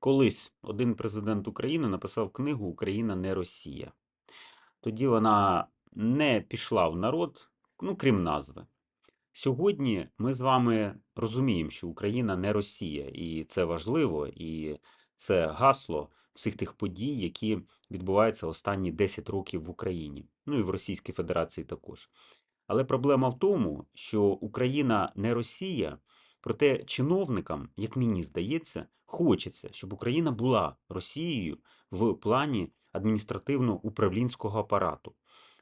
Колись один президент України написав книгу Україна не Росія. Тоді вона не пішла в народ, ну крім назви. Сьогодні ми з вами розуміємо, що Україна не Росія, і це важливо, і це гасло всіх тих подій, які відбуваються останні 10 років в Україні, ну і в Російській Федерації також. Але проблема в тому, що Україна не Росія, проте чиновникам, як мені здається, хочеться, щоб Україна була Росією в плані адміністративно-управлінського апарату.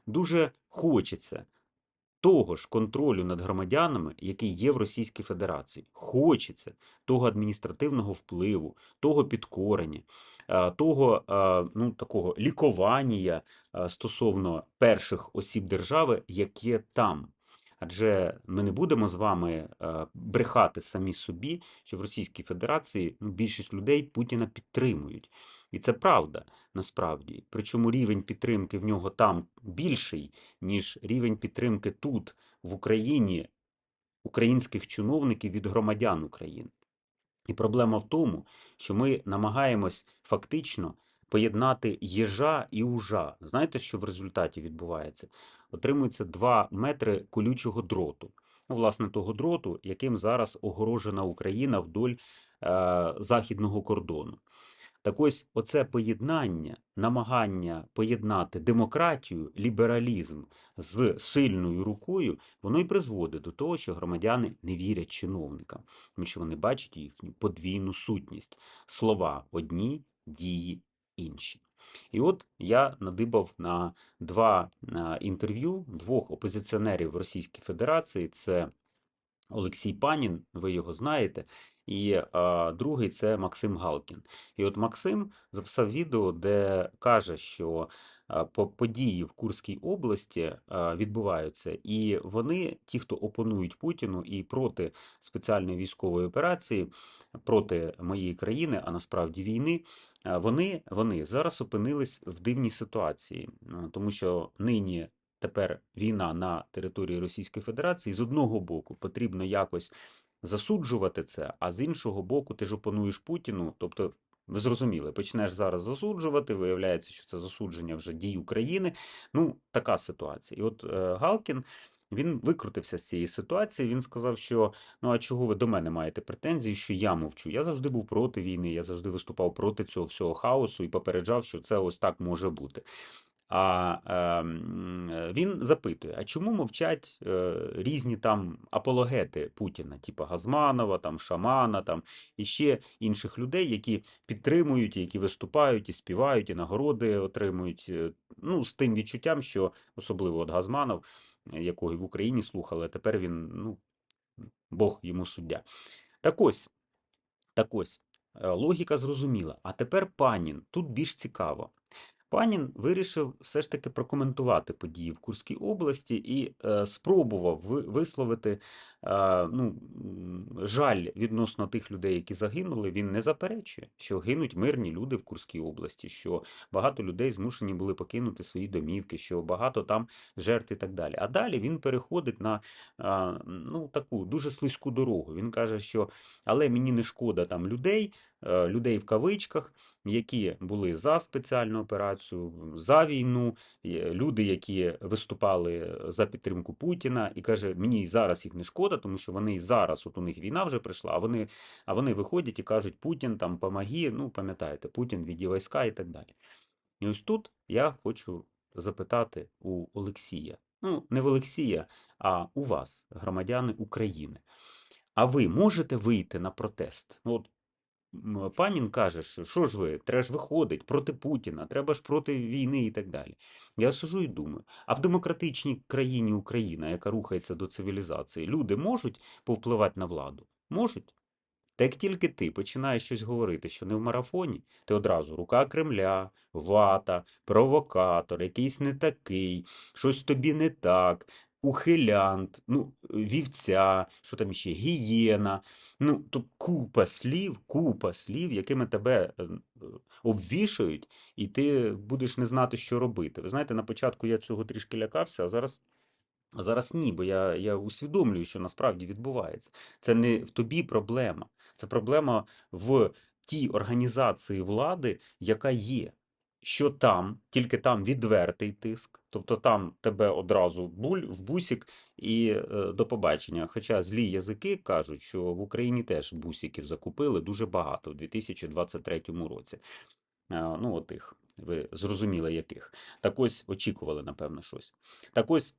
Дуже хочеться того ж контролю над громадянами, який є в Російській Федерації. Хочеться того адміністративного впливу, того підкорення, е, того е, ну, такого лікування е, стосовно перших осіб держави, яке там. Адже ми не будемо з вами е, брехати самі собі, що в Російській Федерації ну, більшість людей Путіна підтримують. І це правда насправді. Причому рівень підтримки в нього там більший, ніж рівень підтримки тут, в Україні, українських чиновників від громадян України. І проблема в тому, що ми намагаємось фактично поєднати їжа і ужа. Знаєте, що в результаті відбувається? Отримується 2 метри колючого дроту. Ну, власне, того дроту, яким зараз огорожена Україна вдоль е, західного кордону. Так ось оце поєднання, намагання поєднати демократію, лібералізм з сильною рукою, воно і призводить до того, що громадяни не вірять чиновникам, тому що вони бачать їхню подвійну сутність. Слова одні, дії інші. І от я надибав на два інтерв'ю двох опозиціонерів в Російській Федерації. Це Олексій Панін, ви його знаєте, і а, другий це Максим Галкін. І от Максим записав відео, де каже, що події в Курській області відбуваються, і вони, ті, хто опонують Путіну і проти спеціальної військової операції, проти моєї країни, а насправді війни, вони, вони зараз опинились в дивній ситуації, тому що нині. Тепер війна на території Російської Федерації з одного боку потрібно якось засуджувати це, а з іншого боку, ти ж опонуєш Путіну. Тобто, ви зрозуміли, почнеш зараз засуджувати, виявляється, що це засудження вже дій України. Ну, така ситуація. І от е, Галкін. Він викрутився з цієї ситуації. Він сказав, що ну а чого ви до мене маєте претензії, що я мовчу? Я завжди був проти війни, я завжди виступав проти цього всього хаосу і попереджав, що це ось так може бути. А е, він запитує: а чому мовчать е, різні там апологети Путіна, типу Газманова, там Шамана, там і ще інших людей, які підтримують, які виступають і співають, і нагороди отримують. е, Ну, з тим відчуттям, що особливо от Газманов, якого і в Україні слухали, а тепер він, ну, Бог йому суддя. Так ось, так ось, е, логіка зрозуміла. А тепер панін, тут більш цікаво. Панін вирішив все ж таки прокоментувати події в Курській області і е, спробував висловити е, ну, жаль відносно тих людей, які загинули. Він не заперечує, що гинуть мирні люди в Курській області, що багато людей змушені були покинути свої домівки, що багато там жертв і так далі. А далі він переходить на е, ну, таку дуже слизьку дорогу. Він каже, що але мені не шкода там людей, людей в кавичках які були за спеціальну операцію, за війну, люди, які виступали за підтримку Путіна, і каже, мені зараз їх не шкода, тому що вони і зараз, от у них війна вже прийшла, а вони, а вони виходять і кажуть, Путін там помоги, ну пам'ятаєте, Путін віді війська і так далі. І ось тут я хочу запитати у Олексія. Ну, не в Олексія, а у вас, громадяни України. А ви можете вийти на протест? От Панін каже, що що ж ви, треба ж виходить проти Путіна, треба ж проти війни і так далі. Я сижу і думаю, а в демократичній країні Україна, яка рухається до цивілізації, люди можуть повпливати на владу? Можуть. Та як тільки ти починаєш щось говорити, що не в марафоні, ти одразу рука Кремля, вата, провокатор, якийсь не такий, щось тобі не так, ухилянт, ну, вівця, що там ще, гієна. Ну, тут купа слів, купа слів, якими тебе е, е, і ти будеш не знати, що робити. Ви знаєте, на початку я цього трішки лякався, а зараз. А зараз ні, бо я, я усвідомлюю, що насправді відбувається. Це не в тобі проблема, це проблема в тій організації влади, яка є. Що там, тільки там відвертий тиск, тобто там тебе одразу буль в бусік і е, до побачення. Хоча злі язики кажуть, що в Україні теж бусиків закупили дуже багато у 2023 році. Ну, от їх, ви зрозуміли, яких. Так ось очікували, напевно, щось. Так ось.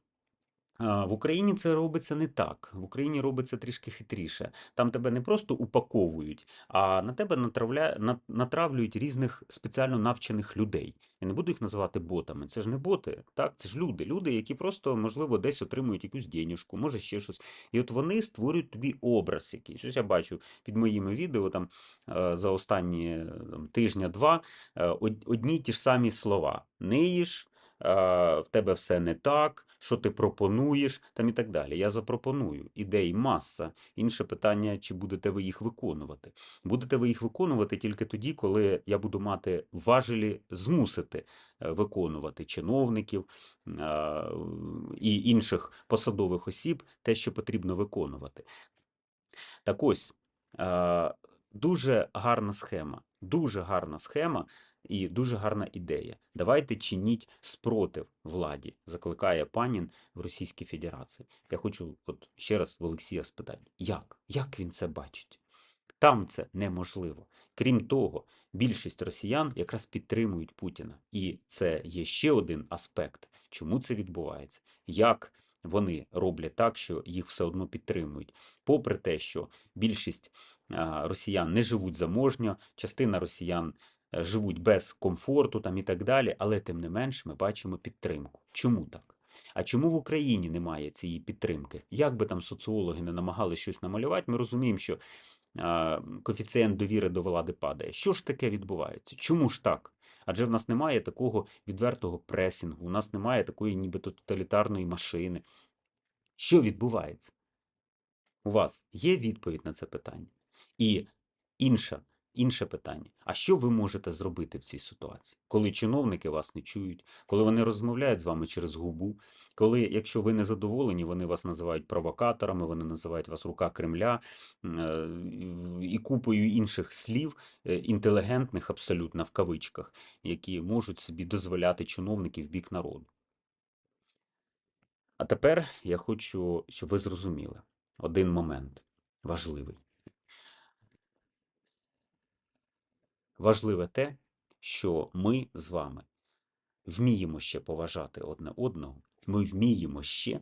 В Україні це робиться не так. В Україні робиться трішки хитріше. Там тебе не просто упаковують, а на тебе натравля... натравлюють різних спеціально навчених людей. Я не буду їх називати ботами. Це ж не боти, так? Це ж люди. Люди, які просто, можливо, десь отримують якусь денежку, може ще щось. І от вони створюють тобі образ якийсь. Ось я бачу під моїми відео там е, за останні е, тижня-два е, одні й ті ж самі слова. Ниєш, е, в тебе все не так, що ти пропонуєш, там і так далі. Я запропоную ідей маса. Інше питання, чи будете ви їх виконувати. Будете ви їх виконувати тільки тоді, коли я буду мати важелі змусити е, виконувати чиновників е, і інших посадових осіб те, що потрібно виконувати. Так ось, е, дуже гарна схема, дуже гарна схема і дуже гарна ідея. Давайте чиніть спротив владі, закликає панін в Російській Федерації. Я хочу от ще раз в Олексія спитати, як? Як він це бачить? Там це неможливо. Крім того, більшість росіян якраз підтримують Путіна. І це є ще один аспект, чому це відбувається, як вони роблять так, що їх все одно підтримують. Попри те, що більшість росіян не живуть заможньо, частина росіян живуть без комфорту там і так далі, але тим не менш ми бачимо підтримку. Чому так? А чому в Україні немає цієї підтримки? Як би там соціологи не намагалися щось намалювати, ми розуміємо, що коефіцієнт довіри до влади падає. Що ж таке відбувається? Чому ж так? Адже в нас немає такого відвертого пресінгу, у нас немає такої нібито тоталітарної машини. Що відбувається? У вас є відповідь на це питання? І інше, інше питання: а що ви можете зробити в цій ситуації, коли чиновники вас не чують, коли вони розмовляють з вами через губу, коли, якщо ви не задоволені, вони вас називають провокаторами, вони називають вас рука Кремля е, і купою інших слів, е, інтелігентних абсолютно в кавичках, які можуть собі дозволяти чиновники в бік народу. А тепер я хочу, щоб ви зрозуміли один момент важливий. Важливе те, що ми з вами вміємо ще поважати одне одного, ми вміємо ще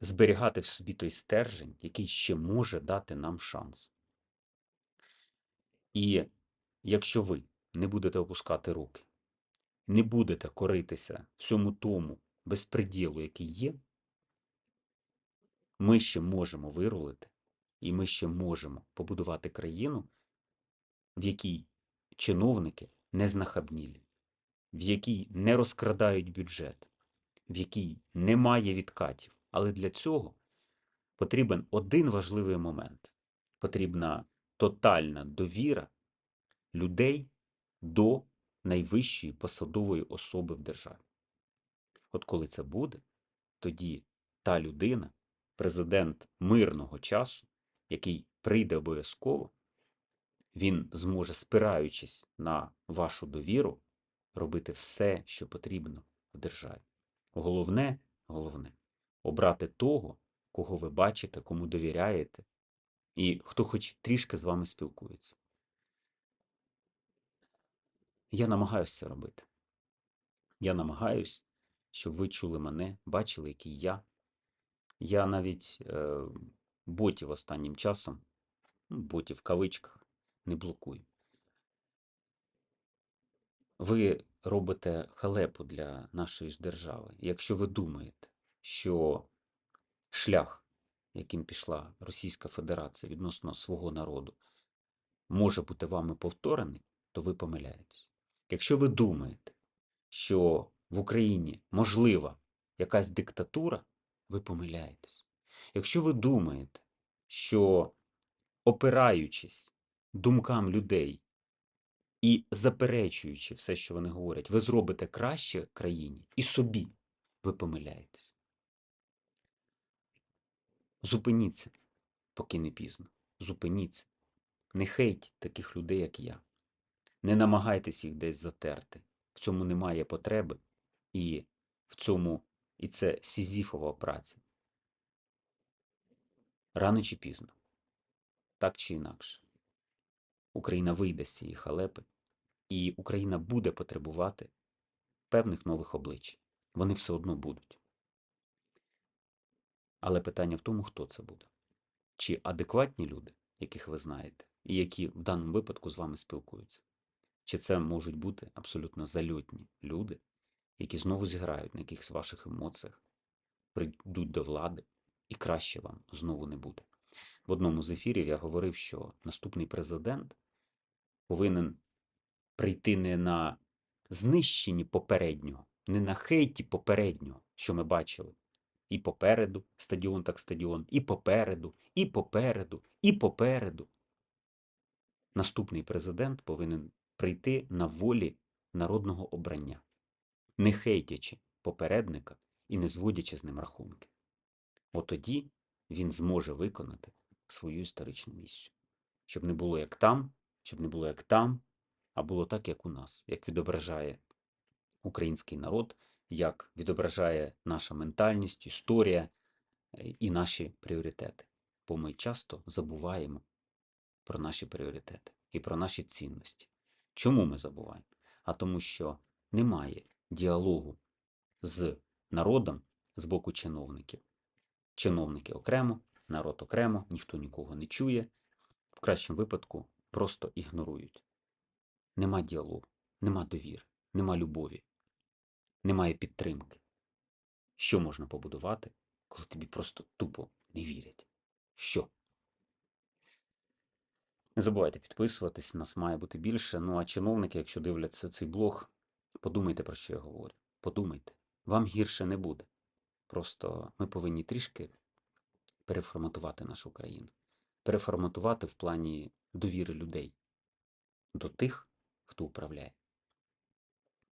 зберігати в собі той стержень, який ще може дати нам шанс. І якщо ви не будете опускати руки, не будете коритися всьому тому безпреділу, який є, ми ще можемо вирулити, і ми ще можемо побудувати країну, в якій чиновники не знахабнілі, в якій не розкрадають бюджет, в якій немає відкатів. Але для цього потрібен один важливий момент: потрібна тотальна довіра людей до найвищої посадової особи в державі. От коли це буде, тоді та людина, президент мирного часу, який прийде обов'язково, він зможе, спираючись на вашу довіру, робити все, що потрібно в державі. Головне, головне обрати того, кого ви бачите, кому довіряєте, і хто хоч трішки з вами спілкується. Я намагаюся це робити. Я намагаюсь, щоб ви чули мене, бачили, який я. Я навіть е, ботів останнім часом, ну, ботів в кавичках, не блокую. Ви робите халепу для нашої ж держави. Якщо ви думаєте, що шлях, яким пішла Російська Федерація відносно свого народу, може бути вами повторений, то ви помиляєтесь. Якщо ви думаєте, що в Україні можлива якась диктатура, ви помиляєтесь. Якщо ви думаєте, що опираючись думкам людей і заперечуючи все, що вони говорять, ви зробите краще країні і собі, ви помиляєтесь. Зупиніться, поки не пізно. Зупиніться. Не хейть таких людей, як я. Не намагайтесь їх десь затерти. В цьому немає потреби, і в цьому і це сізіфова праця. Рано чи пізно, так чи інакше, Україна вийде з цієї халепи, і Україна буде потребувати певних нових облич. Вони все одно будуть. Але питання в тому, хто це буде. Чи адекватні люди, яких ви знаєте, і які в даному випадку з вами спілкуються? Чи це можуть бути абсолютно зальотні люди, які знову зіграють на якихось ваших емоціях, прийдуть до влади, і краще вам знову не буде. В одному з ефірів я говорив, що наступний президент повинен прийти не на знищенні попереднього, не на хейті попереднього, що ми бачили. І попереду стадіон так стадіон, і попереду, і попереду, і попереду. Наступний президент повинен прийти на волі народного обрання, не хейтячи попередника і не зводячи з ним рахунки. От тоді він зможе виконати свою історичну місію. Щоб не було як там, щоб не було як там, а було так, як у нас, як відображає український народ, як відображає наша ментальність, історія е, і наші пріоритети. Бо ми часто забуваємо про наші пріоритети і про наші цінності. Чому ми забуваємо? А тому, що немає діалогу з народом з боку чиновників. Чиновники окремо, народ окремо, ніхто нікого не чує, в кращому випадку просто ігнорують. Нема діалогу, нема довіри, нема любові, немає підтримки. Що можна побудувати, коли тобі просто тупо не вірять? Що? Не забувайте підписуватись, нас має бути більше. Ну а чиновники, якщо дивляться цей блог, подумайте про що я говорю. Подумайте, вам гірше не буде. Просто ми повинні трішки переформатувати нашу країну. Переформатувати в плані довіри людей до тих, хто управляє.